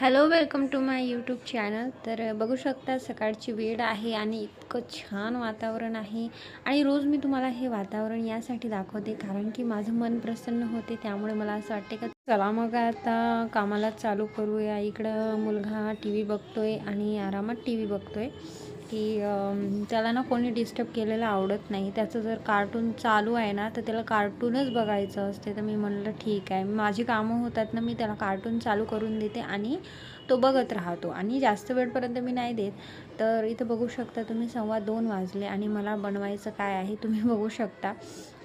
Hello welcome to my YouTube channel तर बघू शकता सकाळची वेळ आहे आणि इतकं छान वातावरण आहे. आणि रोज मी तुम्हाला हे वातावरण यासाठी दाखवते कारण की माझं मन प्रसन्न होते त्यामुळे मला असं वाटते का चला मग आता कामाला चालू करूया. इकडं मुलगा टी व्ही बघतोय आणि आरामात टी व्ही बघतोय. की त्याला ना कोणी डिस्टर्ब केलेलं आवडत नाही. त्याचं जर कार्टून चालू आहे ना तर त्याला कार्टूनच बघायचं असते. तर मी म्हणलं ठीक आहे. माझी कामं होतात ना मी त्याला कार्टून चालू करून देते आणि तो बघत राहतो. आणि जास्त वेळपर्यंत मी नाही देत. तर इथं बघू शकता तुम्ही सव्वा दोन वाजले आणि मला बनवायचं काय आहे तुम्ही बघू शकता.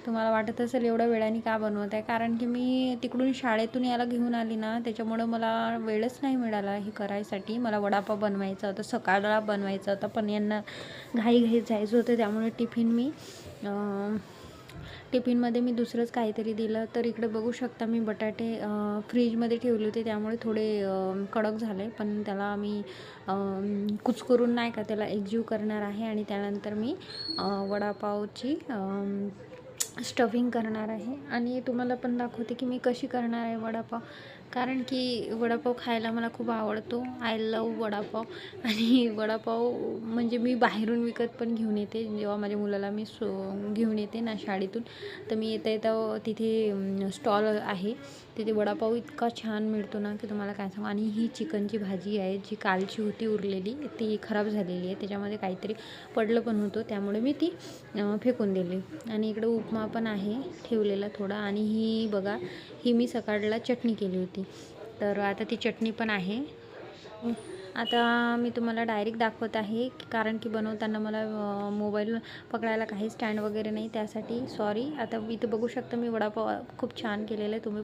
तुम्हाला वाटत असेल एवढ्या वेळाने का बनवत आहे कारण की मी तिकडून शाळेतून याला घेऊन आली ना त्याच्यामुळं मला वेळच नाही मिळाला हे करायसाठी. मला वडापाव बनवायचा होता सकाळला बनवायचा होता पण यांना घाई घाई जायचं होतं त्यामुळे टिफिन मी टिफिनमध्ये मी दुसरंच काहीतरी दिलं. तर इकडे बघू शकता मी बटाटे फ्रीजमध्ये ठेवले होते त्यामुळे थोडे कडक झाले. पण त्याला मी कुच करून नाही का त्याला एकजीव करणार आहे. आणि त्यानंतर मी वडापावची स्टफिंग करणार आहे. आणि तुम्हाला पण दाखवते की मी कशी करणार आहे वडापाव. कारण की वडापाव खायला मला खूप आवडतो. I love vadapav. आणि वडापाव म्हणजे मी बाहेरून विकत पण घेऊन येते. जेव्हा माझ्या मुलाला मी सो घेऊन येते ना शाळेतून तर मी येता येता तिथे स्टॉल आहे. तिथे वडापाव इतका छान मिळतो ना की तुम्हाला काय सांगू. आणि ही चिकनची भाजी आहे जी कालची होती उरलेली ती खराब झालेली आहे. त्याच्यामध्ये काहीतरी पडलं पण होतं. त्यामुळे मी ती फेकून दिली. आणि इकडे उपमा पण आहे ठेवलेला थोडा. आणि ही बघा ही मी सकाळला चटणी केली होती. तर आता ती चटणी पण आहे. आता मी तुम्हाला डायरेक्ट दाखवत आहे कारण की बनवताना मला मोबाईल पकडायला काही स्टँड वगैरे नाही त्यासाठी सॉरी आता इथं बघू शकता मी वडापाव खूप छान केलेला आहे. तुम्ही